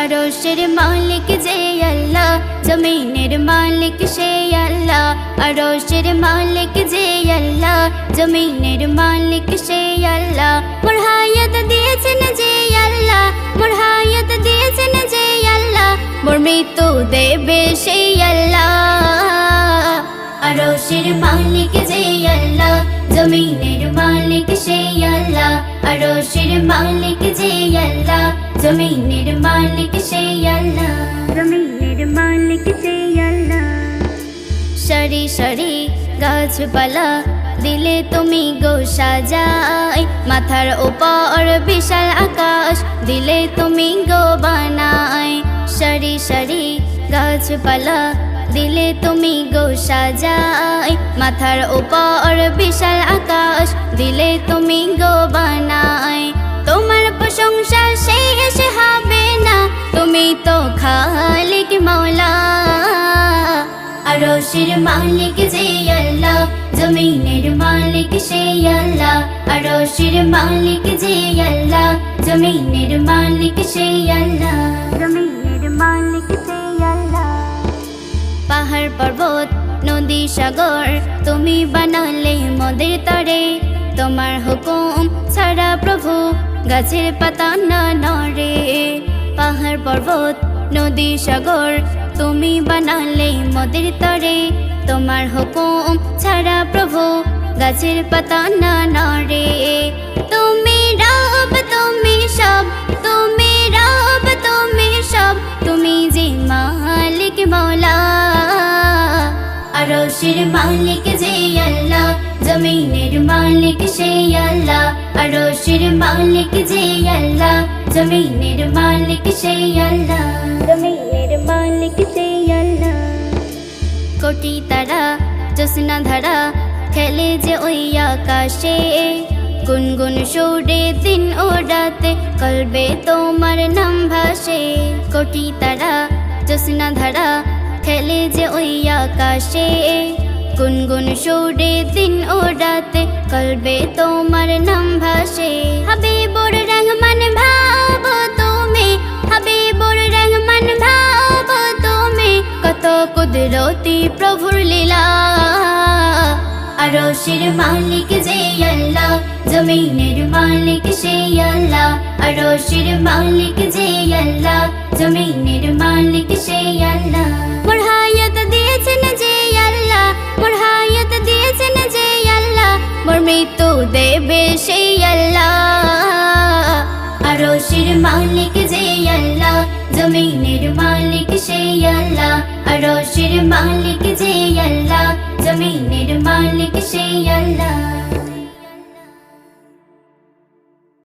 আরশের মালিক যে আল্লাহ জমিনের মালিক সে আল্লাহ আরশের মালিক যে আল্লাহ জমিনের মালিক সে আল্লাহ দেবে সেই আল্লাহ। আরশের মালিক যে আল্লাহ জমিনের মালিক সেই আল্লাহ। আরশের মালিক যে আল্লাহ জমিনের মালিক সেই আল্লাহ। জমিনের মালিক সেই আল্লাহ। সারি সারি গাছপালা দিলে তুমি গো সাজাই মাথার উপর বিশাল আকাশ দিলে তুমি গো বানাই সারি গাছপালা, দিলে তুমি গো সাজাই মাথার উপর বিশাল আকাশ, দিলে তুমি গো বানাই তোমার প্রশংসা শেষ হবে না, তুমি তো খালিক মৌলা আরশের মালিক যে আল্লাহ, জমিনের মালিক সে আল্লাহ। আরশের মালিক যে আল্লাহ, জমিনের মালিক সে আল্লাহ। পাহাড় পর্বত, নদী সাগর, তুমি বানালে মোদের তরে। তোমার হুকুম ছাড়া প্রভু গাছের পাতা না নড়ে। পাহাড় পর্বত, নদী সাগর, তুমি বানালে মোদের তরে। তোমার হুকুম ছাড়া প্রভু গাছের পাতা না নড়ে। আরশের মালিক যে আল্লাহ জমিনের মালিক সে আল্লাহ। আরশের মালিক যে আল্লাহ জমিনের মালিক সে আল্লাহ। জমিনের মালিক সে আল্লাহ। কোটি তারা জোসনা ধারা খেলে যে ওই আকাশে। গুনগুন সুরে দিন ও রাতে কলবে তোমার নাম ভাসে। কোটি তারা জোসনা ধারা খেলে যে ওই আকাশে। গুনগুন সুরে দিন ও রাতে কলবে তোমার নাম ভাসে। হাবিবুর রহমান, ভাব তুমি। হাবিবুর রহমান, ভাব তুমি। কত কুদরতি প্রভুর লীলা। আরশের মালিক যে আল্লাহ, জমিনের মালিক সে আল্লাহ। আরশের মালিক যে আল্লাহ, জমিনের মালিক মৃত্যু দেবে সেই আল্লাহ। যে আল্লাহ মালিক